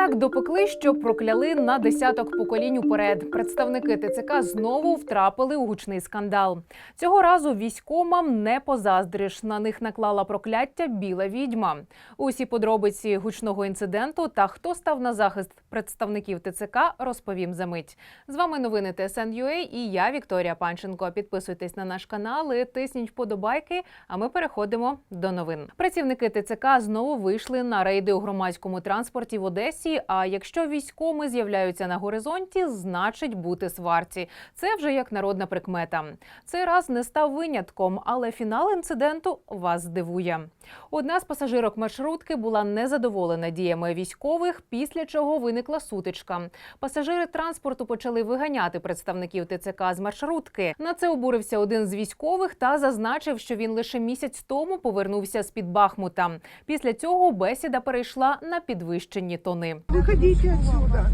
Так допекли, що прокляли на десяток поколінь уперед. Представники ТЦК знову втрапили у гучний скандал. Цього разу військомам не позаздриш. На них наклала прокляття біла відьма. Усі подробиці гучного інциденту та хто став на захист представників ТЦК, розповім за мить. З вами новини ТСН.UA і я Вікторія Панченко. Підписуйтесь на наш канал і тисніть вподобайки. А ми переходимо до новин. Працівники ТЦК знову вийшли на рейди у громадському транспорті в Одесі. А якщо військоми з'являються на горизонті, значить бути сварці. Це вже як народна прикмета. Цей раз не став винятком, але фінал інциденту вас здивує. Одна з пасажирок маршрутки була незадоволена діями військових, після чого виникла сутичка. Пасажири транспорту почали виганяти представників ТЦК з маршрутки. На це обурився один з військових та зазначив, що він лише місяць тому повернувся з під Бахмута. Після цього бесіда перейшла на підвищені тони. Выходите отсюда.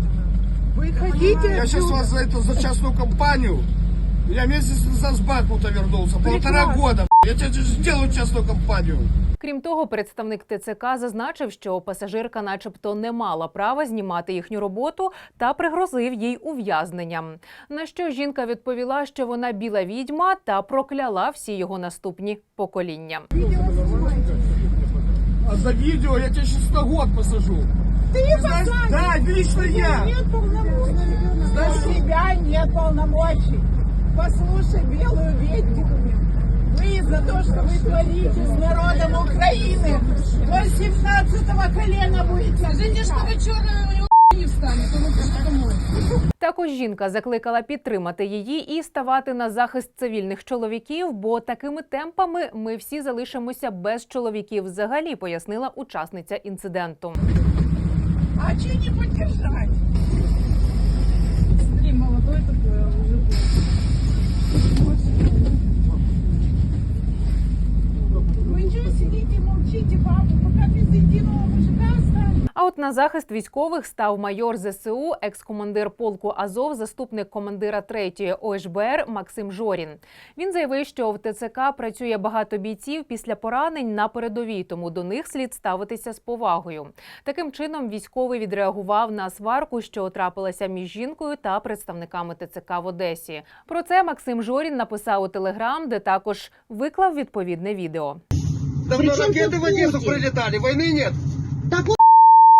Выходите Я сейчас отсюда. вас за эту за частную компанию. Я месяц назад с Бахмута вернулся. Полтора Прекрасно. года. Я тебе сделаю частную компанию. Крім того, представник ТЦК зазначив, що пасажирка, начебто, не мала права знімати їхню роботу та пригрозив їй ув'язненням. На що жінка відповіла, що вона біла відьма та прокляла всі його наступні покоління. А за видео я тебя сейчас на год посажу. Ты не Знаешь, посадишь. да, лично я. Нет полномочий. У тебя нет полномочий. Послушай белую ведьму. Вы за то, что вы творите с народом Украины, до 17 колена будете. Скажите, что вы черные у него не встанет, он пошел домой. Також жінка закликала підтримати її і ставати на захист цивільних чоловіків, бо такими темпами ми всі залишимося без чоловіків. Взагалі пояснила учасниця інциденту. А че не поддержать? Смотри, молодой такой, а уже Вы что сидите, молчите, бабу, пока без единого мужика останетесь? А от на захист військових став майор ЗСУ, екс-командир полку Азов, заступник командира 3-ї ОШБР Максим Жорін. Він заявив, що в ТЦК працює багато бійців після поранень на передовій, тому до них слід ставитися з повагою. Таким чином, військовий відреагував на сварку, що трапилася між жінкою та представниками ТЦК в Одесі. Про це Максим Жорін написав у Телеграм, де також виклав відповідне відео. Давно тут в Одессу Путин? прилетали. Войны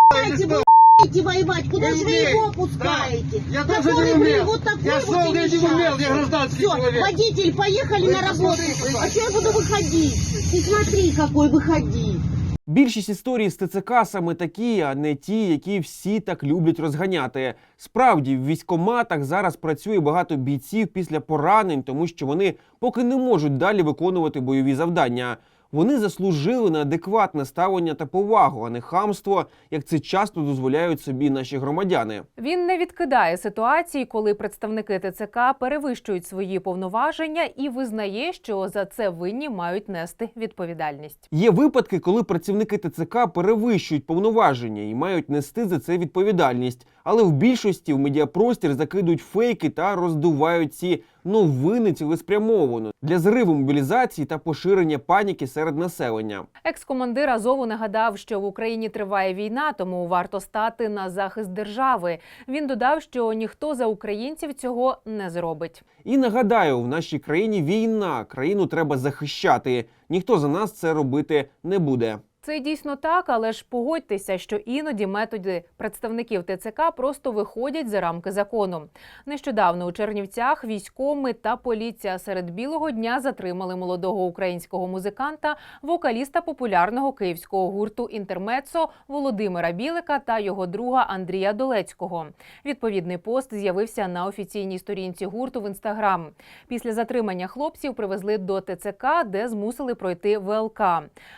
нет. Так вы Или вы что? умеете воевать, куда Не же вы умею. его пускаете? Я Такой тоже не вы, умел. Вот такой Я вот шел, и я не умел, я несчастный. гражданский Всё, человек. водитель, поехали Вы на работу. посмотрите, А что я буду выходить? Ты смотри, какой выходить. Більшість історій з ТЦК саме такі, а не ті, які всі так люблять розганяти. Справді, в військоматах зараз працює багато бійців після поранень, тому що вони поки не можуть далі виконувати бойові завдання. Вони заслужили на адекватне ставлення та повагу, а не хамство, як це часто дозволяють собі наші громадяни. Він не відкидає ситуації, коли представники ТЦК перевищують свої повноваження і визнає, що за це винні мають нести відповідальність. Є випадки, коли працівники ТЦК перевищують повноваження і мають нести за це відповідальність. Але в більшості в медіапростір закидують фейки та роздувають ці новини цілеспрямовано для зриву мобілізації та поширення паніки серед населення. Екс-командир Азову нагадав, що в Україні триває війна, тому варто стати на захист держави. Він додав, що ніхто за українців цього не зробить. І нагадаю, в нашій країні війна, країну треба захищати. Ніхто за нас це робити не буде. Це дійсно так, але ж погодьтеся, що іноді методи представників ТЦК просто виходять за рамки закону. Нещодавно у Чернівцях військоми та поліція серед білого дня затримали молодого українського музиканта, вокаліста популярного київського гурту Інтермецо Володимира Білика та його друга Андрія Долецького. Відповідний пост з'явився на офіційній сторінці гурту в інстаграм. Після затримання хлопців привезли до ТЦК, де змусили пройти ВЛК.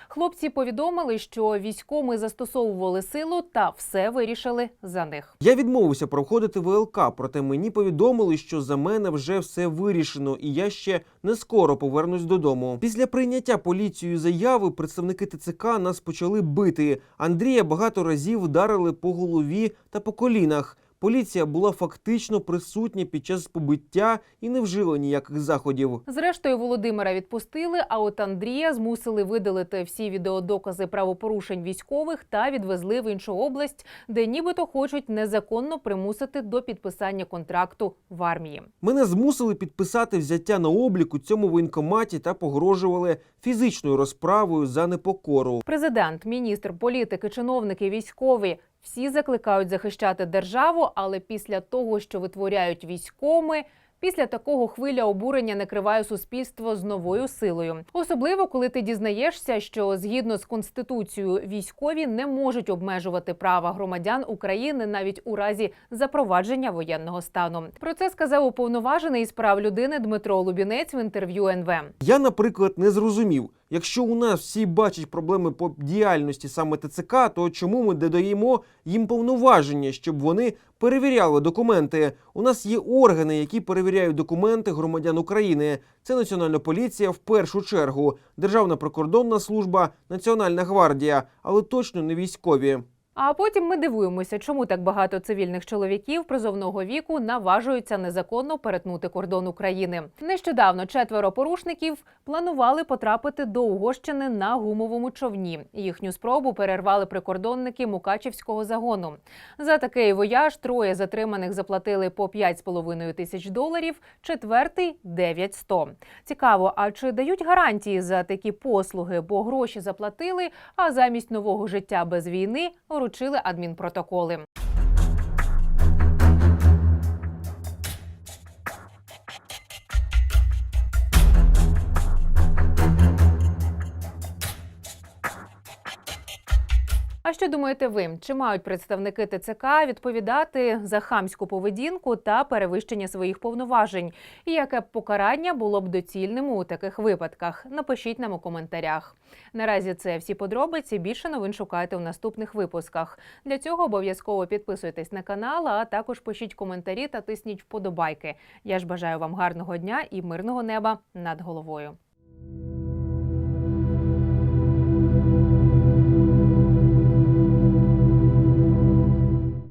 Хлопці повідомили, що військові застосовували силу та все вирішили за них. Я відмовився проходити ВЛК, проте мені повідомили, що за мене вже все вирішено, і я ще не скоро повернусь додому. Після прийняття поліцією заяви представники ТЦК нас почали бити. Андрія багато разів вдарили по голові та по колінах. Поліція була фактично присутня під час побиття і не вжила ніяких заходів. Зрештою, Володимира відпустили, а от Андрія змусили видалити всі відеодокази правопорушень військових та відвезли в іншу область, де нібито хочуть незаконно примусити до підписання контракту в армії. Мене змусили підписати взяття на облік у цьому воєнкоматі та погрожували фізичною розправою за непокору. Президент, міністр, політики, чиновники, військові всі закликають захищати державу, але після того, що витворяють військоми. Після такого хвиля обурення накриває суспільство з новою силою, особливо коли ти дізнаєшся, що згідно з конституцією військові не можуть обмежувати права громадян України навіть у разі запровадження воєнного стану. Про це сказав уповноважений із прав людини Дмитро Лубінець в інтерв'ю НВ. Я, наприклад, не зрозумів, якщо у нас всі бачать проблеми по діяльності саме ТЦК, то чому ми додаємо їм повноваження, щоб вони перевіряли документи? У нас є органи, які перевіряють документи громадян України. Це Національна поліція в першу чергу, Державна прикордонна служба, Національна гвардія, але точно не військові. А потім ми дивуємося, чому так багато цивільних чоловіків призовного віку наважуються незаконно перетнути кордон України. Нещодавно четверо порушників планували потрапити до Угорщини на гумовому човні. Їхню спробу перервали прикордонники Мукачівського загону. За такий вояж троє затриманих заплатили по 5,5 тисяч доларів, четвертий 900. Цікаво, а чи дають гарантії за такі послуги? Бо гроші заплатили, а замість нового життя без війни вручили адмінпротоколи. А що думаєте ви? Чи мають представники ТЦК відповідати за хамську поведінку та перевищення своїх повноважень? І яке покарання було б доцільним у таких випадках? Напишіть нам у коментарях. Наразі це всі подробиці. Більше новин шукайте у наступних випусках. Для цього обов'язково підписуйтесь на канал, а також пишіть коментарі та тисніть вподобайки. Я ж бажаю вам гарного дня і мирного неба над головою.